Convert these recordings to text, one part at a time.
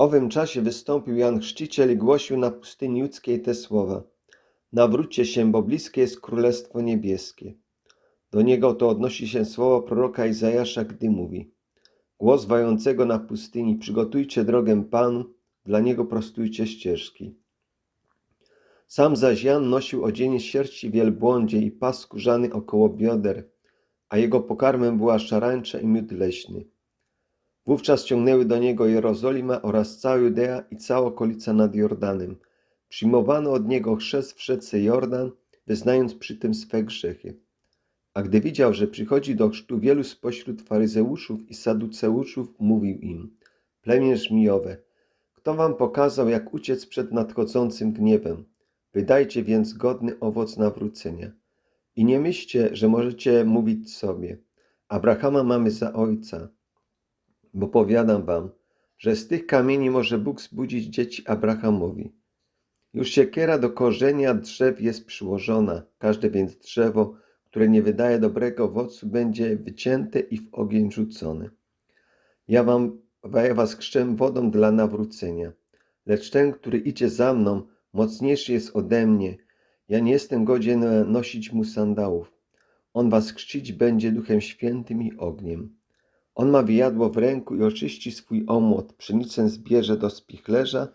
owym czasie wystąpił Jan Chrzciciel i głosił na pustyni judzkiej te słowa. Nawróćcie się, bo bliskie jest Królestwo Niebieskie. Do niego to odnosi się słowo proroka Izajasza, gdy mówi Głos wającego na pustyni, przygotujcie drogę Panu, dla niego prostujcie ścieżki. Sam zaś Jan nosił odzienie sierści wielbłądzie i pas skórzany około bioder, a jego pokarmem była szarańcza i miód leśny. Wówczas ciągnęły do niego Jerozolima oraz cała Judea i cała okolica nad Jordanem. Przyjmowano od niego chrzest w rzece Jordan, wyznając przy tym swe grzechy. A gdy widział, że przychodzi do chrztu wielu spośród faryzeuszów i saduceuszów, mówił im: Plemię żmijowe, kto wam pokazał, jak uciec przed nadchodzącym gniewem? Wydajcie więc godny owoc nawrócenia. I nie myślcie, że możecie mówić sobie: Abrahama mamy za ojca. Bo powiadam wam, że z tych kamieni może Bóg zbudzić dzieci Abrahamowi. Już siekiera do korzenia drzew jest przyłożona, każde więc drzewo, które nie wydaje dobrego owocu, będzie wycięte i w ogień rzucone. Ja wam, ja was chrzczę wodą dla nawrócenia, lecz ten, który idzie za mną, mocniejszy jest ode mnie. Ja nie jestem godzien nosić mu sandałów. On was chrzcić będzie duchem świętym i ogniem. On ma wyjadło w ręku i oczyści swój omłot, pszenicę zbierze do spichlerza,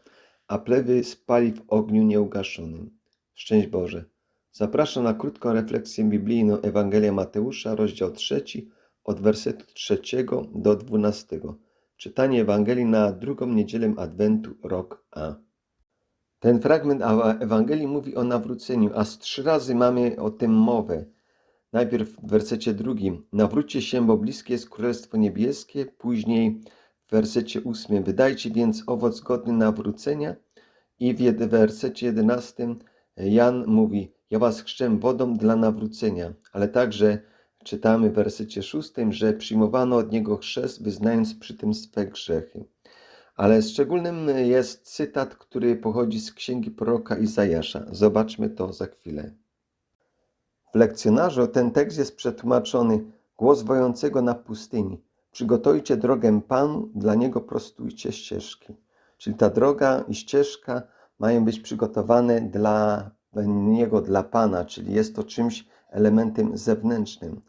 a plewy spali w ogniu nieugaszonym. Szczęść Boże. Zapraszam na krótką refleksję biblijną Ewangelia Mateusza, rozdział trzeci, od wersetu trzeciego do dwunastego. Czytanie Ewangelii na drugą niedzielę Adwentu, rok A. Ten fragment Ewangelii mówi o nawróceniu, a z trzy razy mamy o tym mowę. Najpierw w wersecie drugim, nawróćcie się, bo bliskie jest Królestwo Niebieskie, później w wersecie ósmym, wydajcie więc owoc godny nawrócenia i w wersecie jedenastym Jan mówi, ja was chrzczę wodą dla nawrócenia, ale także czytamy w wersecie szóstym, że przyjmowano od niego chrzest, wyznając przy tym swe grzechy. Ale szczególnym jest cytat, który pochodzi z księgi proroka Izajasza. Zobaczmy to za chwilę. W lekcjonarzu ten tekst jest przetłumaczony głos wojącego na pustyni. Przygotujcie drogę Panu, dla Niego prostujcie ścieżki. Czyli ta droga i ścieżka mają być przygotowane dla Niego, dla Pana, czyli jest to czymś elementem zewnętrznym.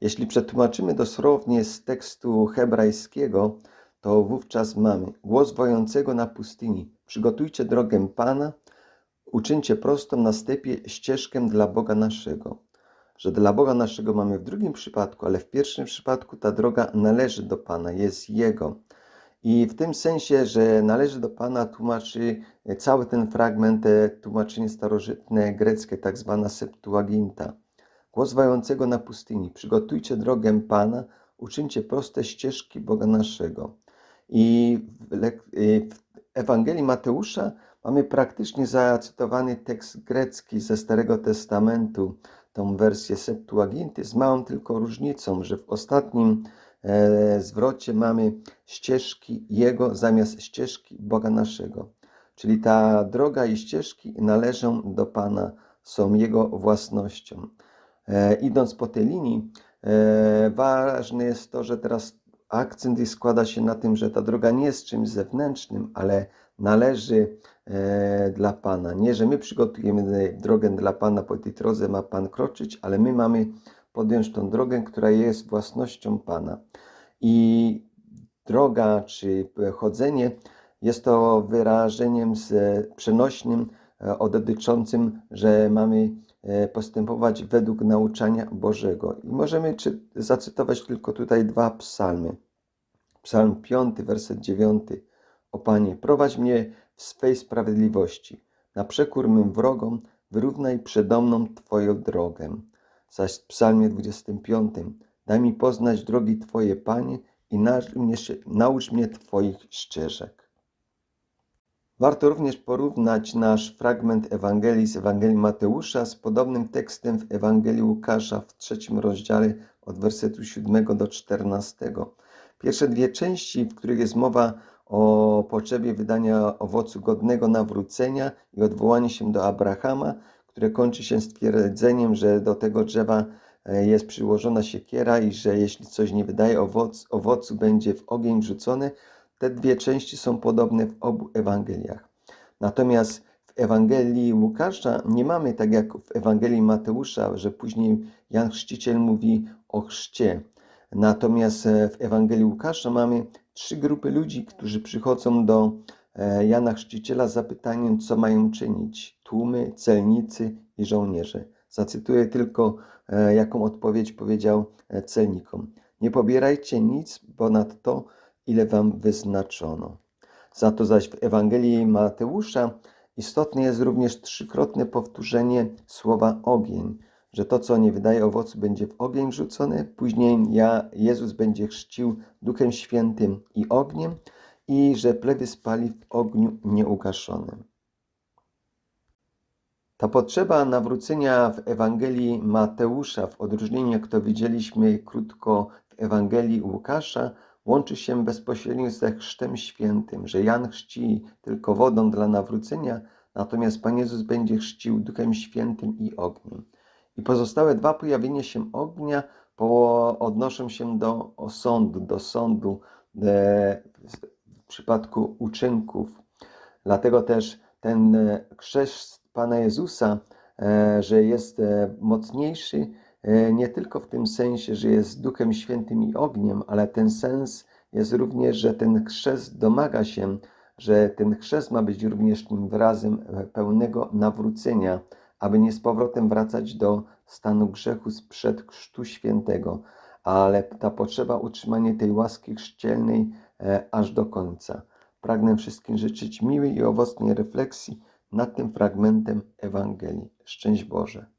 Jeśli przetłumaczymy dosłownie z tekstu hebrajskiego, to wówczas mamy głos wojącego na pustyni. Przygotujcie drogę Pana, uczyńcie prostą na stepie ścieżkę dla Boga naszego że dla Boga naszego mamy w drugim przypadku, ale w pierwszym przypadku ta droga należy do Pana, jest Jego. I w tym sensie, że należy do Pana, tłumaczy cały ten fragment, tłumaczenie starożytne greckie, tak zwana Septuaginta. Głos wającego na pustyni. Przygotujcie drogę Pana, uczyńcie proste ścieżki Boga naszego. I w Ewangelii Mateusza mamy praktycznie zacytowany tekst grecki ze Starego Testamentu, tą wersję Septuaginty z małą tylko różnicą, że w ostatnim e, zwrocie mamy ścieżki Jego zamiast ścieżki Boga naszego. Czyli ta droga i ścieżki należą do Pana, są Jego własnością. E, idąc po tej linii, e, ważne jest to, że teraz akcent składa się na tym, że ta droga nie jest czymś zewnętrznym, ale należy e, dla Pana. Nie, że my przygotujemy drogę dla Pana, po tej drodze ma Pan kroczyć, ale my mamy podjąć tą drogę, która jest własnością Pana. I droga czy chodzenie jest to wyrażeniem z, przenośnym, e, dotyczącym, że mamy e, postępować według nauczania Bożego. I możemy czy, zacytować tylko tutaj dwa psalmy. Psalm 5, werset 9. O Panie, prowadź mnie w swej sprawiedliwości. Na przekór mym wrogom wyrównaj przede mną Twoją drogę. Zaś w psalmie 25. Daj mi poznać drogi Twoje, Panie, i naucz mnie, naucz mnie Twoich ścieżek. Warto również porównać nasz fragment Ewangelii z Ewangelii Mateusza z podobnym tekstem w Ewangelii Łukasza w trzecim rozdziale od wersetu 7 do 14. Pierwsze dwie części, w których jest mowa o potrzebie wydania owocu godnego nawrócenia i odwołanie się do Abrahama, które kończy się stwierdzeniem, że do tego drzewa e, jest przyłożona siekiera i że jeśli coś nie wydaje owoc, owocu, będzie w ogień wrzucone. te dwie części są podobne w obu Ewangeliach. Natomiast w Ewangelii Łukasza nie mamy tak jak w Ewangelii Mateusza, że później Jan Chrzciciel mówi o chrzcie. Natomiast e, w Ewangelii Łukasza mamy trzy grupy ludzi, którzy przychodzą do e, Jana Chrzciciela z zapytaniem, co mają czynić. Tłumy, celnicy i żołnierze. Zacytuję tylko, e, jaką odpowiedź powiedział e, celnikom. Nie pobierajcie nic ponad to, ile wam wyznaczono. Za to zaś w Ewangelii Mateusza istotne jest również trzykrotne powtórzenie słowa ogień, że to, co nie wydaje owocu, będzie w ogień rzucone. Później ja, Jezus będzie chrzcił Duchem Świętym i ogniem i że plewy spali w ogniu nieugaszonym. Ta potrzeba nawrócenia w Ewangelii Mateusza, w odróżnieniu, jak to widzieliśmy krótko w Ewangelii Łukasza, łączy się bezpośrednio ze chrztem świętym, że Jan chrzci tylko wodą dla nawrócenia, natomiast Pan Jezus będzie chrzcił Duchem Świętym i ogniem. I pozostałe dwa pojawienia się ognia odnoszą się do osądu, do sądu e, w przypadku uczynków. Dlatego też ten e, chrzest Pana Jezusa, e, że jest mocniejszy nie tylko w tym sensie, że jest Duchem Świętym i ogniem, ale ten sens jest również, że ten chrzest domaga się, że ten chrzest ma być również tym wyrazem pełnego nawrócenia, aby nie z powrotem wracać do stanu grzechu sprzed Chrztu Świętego, ale ta potrzeba utrzymania tej łaski chrzcielnej e, aż do końca. Pragnę wszystkim życzyć miłej i owocnej refleksji nad tym fragmentem Ewangelii. Szczęść Boże.